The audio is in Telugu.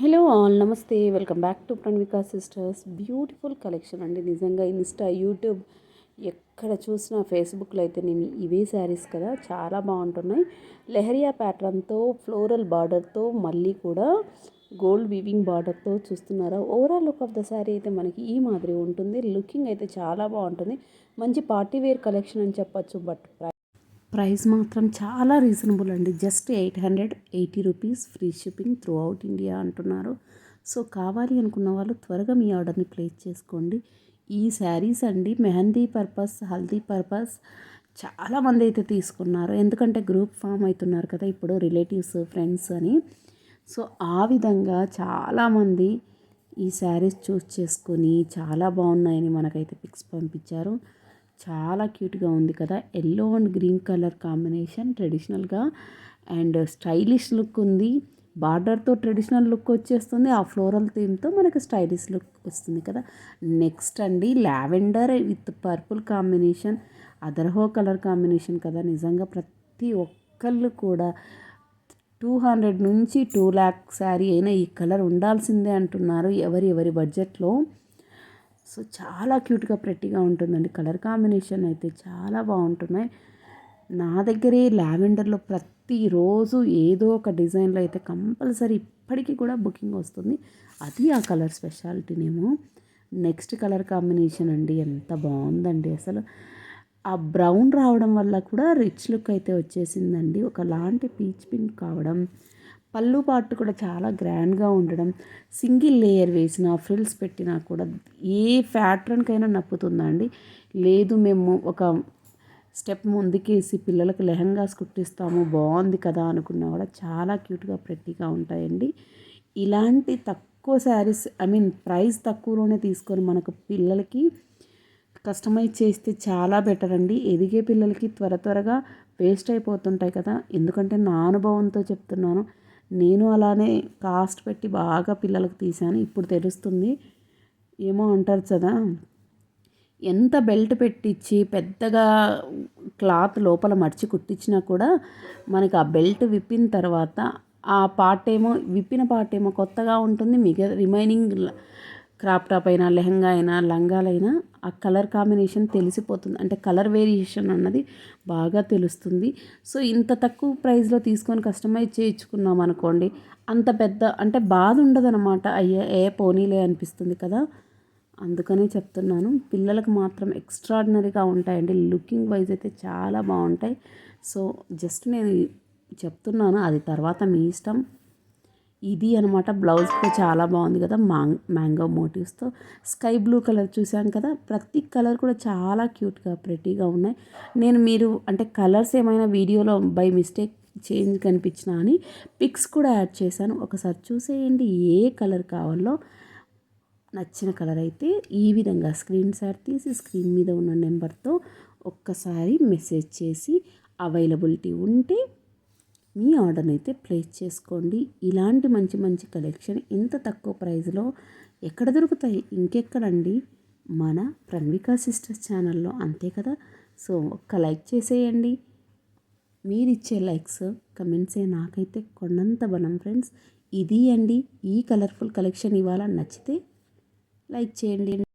హలో ఆల్ నమస్తే. Welcome back to Pranavika sisters. Beautiful collection అండి. నిజంగా ఇన్స్టా యూట్యూబ్ ఎక్కడ చూసినా ఫేస్బుక్లో అయితే నేను ఇవే శారీస్ కదా చాలా బాగుంటున్నాయి. లెహరియా ప్యాటర్న్తో ఫ్లోరల్ బార్డర్తో మళ్ళీ కూడా గోల్డ్ వీవింగ్ బార్డర్తో చూస్తున్నారా? Overall look of the sari అయితే మనకి ఈ మాదిరి ఉంటుంది. లుకింగ్ అయితే చాలా బాగుంటుంది. మంచి పార్టీ వేర్ కలెక్షన్ అని చెప్పచ్చు బట్ ప్రైస్ మాత్రం చాలా రీజనబుల్ అండి. Just eight hundred eighty rupees free shipping throughout India అంటున్నారు. సో కావాలి అనుకున్న వాళ్ళు త్వరగా మీ ఆర్డర్ని ప్లేస్ చేసుకోండి. ఈ శారీస్ అండి మెహందీ పర్పస్ హల్దీ పర్పస్ చాలామంది అయితే తీసుకున్నారు. ఎందుకంటే గ్రూప్ ఫామ్ అవుతున్నారు కదా ఇప్పుడు రిలేటివ్స్ ఫ్రెండ్స్ అని. సో ఆ విధంగా చాలామంది ఈ శారీస్ చూస్ చేసుకొని చాలా బాగున్నాయని మనకైతే పిక్స్ పంపించారు. చాలా క్యూట్గా ఉంది కదా. Yellow and green colour combination ట్రెడిషనల్గా అండ్ స్టైలిష్ లుక్ ఉంది. బార్డర్తో ట్రెడిషనల్ లుక్ వచ్చేస్తుంది. ఆ ఫ్లోరల్ థీమ్తో మనకు స్టైలిష్ లుక్ వస్తుంది కదా. నెక్స్ట్ అండి లావెండర్ విత్ పర్పుల్ కాంబినేషన్ అదర్హో కలర్ కాంబినేషన్ కదా. నిజంగా ప్రతి ఒక్కళ్ళు కూడా టూ హండ్రెడ్ నుంచి టూ ల్యాక్ శారీ అయినా ఈ కలర్ ఉండాల్సిందే అంటున్నారు. ఎవరి ఎవరి బడ్జెట్లో సో చాలా క్యూట్గా ప్రెట్టిగా ఉంటుందండి. కలర్ కాంబినేషన్ అయితే చాలా బాగుంటున్నాయి. నా దగ్గరే లావెండర్లో ప్రతిరోజు ఏదో ఒక డిజైన్లో అయితే కంపల్సరీ ఇప్పటికీ కూడా బుకింగ్ వస్తుంది. అది ఆ కలర్ స్పెషాలిటీనేమో. నెక్స్ట్ కలర్ కాంబినేషన్ అండి ఎంత బాగుందండి అసలు. ఆ బ్రౌన్ రావడం వల్ల కూడా రిచ్ లుక్ అయితే వచ్చేసిందండి. ఒకలాంటి పీచ్ పింక్ కావడం పళ్ళు పాటు కూడా చాలా గ్రాండ్గా ఉండడం సింగిల్ లేయర్ వేసిన ఫ్రిల్స్ పెట్టినా కూడా ఏ ఫ్యాట్రన్కైనా నప్పుతుందండి లేదు మేము ఒక స్టెప్ ముందుకేసి పిల్లలకు లెహంగాస్ కుట్టిస్తాము బాగుంది కదా అనుకున్నా కూడా చాలా క్యూట్గా ప్రెట్టిగా ఉంటాయండి. ఇలాంటి తక్కువ శారీస్ ఐ మీన్ ప్రైస్ తక్కువలోనే తీసుకొని మనకు పిల్లలకి కస్టమైజ్ చేస్తే చాలా బెటర్ అండి. ఎదిగే పిల్లలకి త్వర త్వరగా వేస్ట్ అయిపోతుంటాయి కదా. ఎందుకంటే నా అనుభవంతో చెప్తున్నాను నేను అలానే కాస్ట్ పెట్టి బాగా పిల్లలకు తీశాను. ఇప్పుడు తెలుస్తుంది. ఏమో అంటారు కదా ఎంత బెల్ట్ పెట్టించి పెద్దగా క్లాత్ లోపల మర్చి కుట్టించినా కూడా మనకి ఆ బెల్ట్ విప్పిన తర్వాత ఆ పార్ట్ ఏమో విప్పిన పార్ట్ ఏమో కొత్తగా ఉంటుంది. మిగ రిమైనింగ్ క్రాప్ టాప్ అయినా లెహంగా అయినా లంగాలైనా ఆ కలర్ కాంబినేషన్ తెలిసిపోతుంది. అంటే కలర్ వేరియేషన్ అన్నది బాగా తెలుస్తుంది. సో ఇంత తక్కువ ప్రైస్లో తీసుకొని కస్టమైజ్ చేయించుకున్నాం అనుకోండి అంత పెద్ద అంటే బాధ ఉండదనమాట అయ్యే ఏ పోనీలే అనిపిస్తుంది కదా. అందుకనే చెప్తున్నాను పిల్లలకు మాత్రం ఎక్స్ట్రాడినరీగా ఉంటాయండి. లుకింగ్ వైజ్ అయితే చాలా బాగుంటాయి. సో జస్ట్ నేను చెప్తున్నాను అది తర్వాత మీ ఇష్టం. ఇది అనమాట బ్లౌజ్ కూడా చాలా బాగుంది కదా మాంగ్ మ్యాంగో మోటివ్స్తో. స్కై బ్లూ కలర్ చూసాను కదా ప్రతి కలర్ కూడా చాలా క్యూట్గా ప్రెటీగా ఉన్నాయి. నేను మీరు అంటే కలర్స్ ఏమైనా వీడియోలో బై మిస్టేక్ చేంజ్ కనిపించినా అని పిక్స్ కూడా యాడ్ చేశాను. ఒకసారి చూసేయండి ఏ కలర్ కావాలో. నచ్చిన కలర్ అయితే ఈ విధంగా స్క్రీన్ షాట్ తీసి స్క్రీన్ మీద ఉన్న నెంబర్తో ఒక్కసారి మెసేజ్ చేసి అవైలబిలిటీ ఉంటే మీ ఆర్డర్ని అయితే ప్లేస్ చేసుకోండి. ఇలాంటి మంచి మంచి కలెక్షన్ ఇంత తక్కువ ప్రైస్లో ఎక్కడ దొరుకుతాయి? ఇంకెక్కడండి? మన ప్రణవికా సిస్టర్స్ ఛానల్లో అంతే కదా? సో ఒక్క లైక్ చేసేయండి. మీరు ఇచ్చే లైక్స్ కమెంట్సే నాకైతే కొండంత బలం ఫ్రెండ్స్. ఇది అండి. ఈ కలర్ఫుల్ కలెక్షన్ ఇవాళ నచ్చితే లైక్ చేయండి.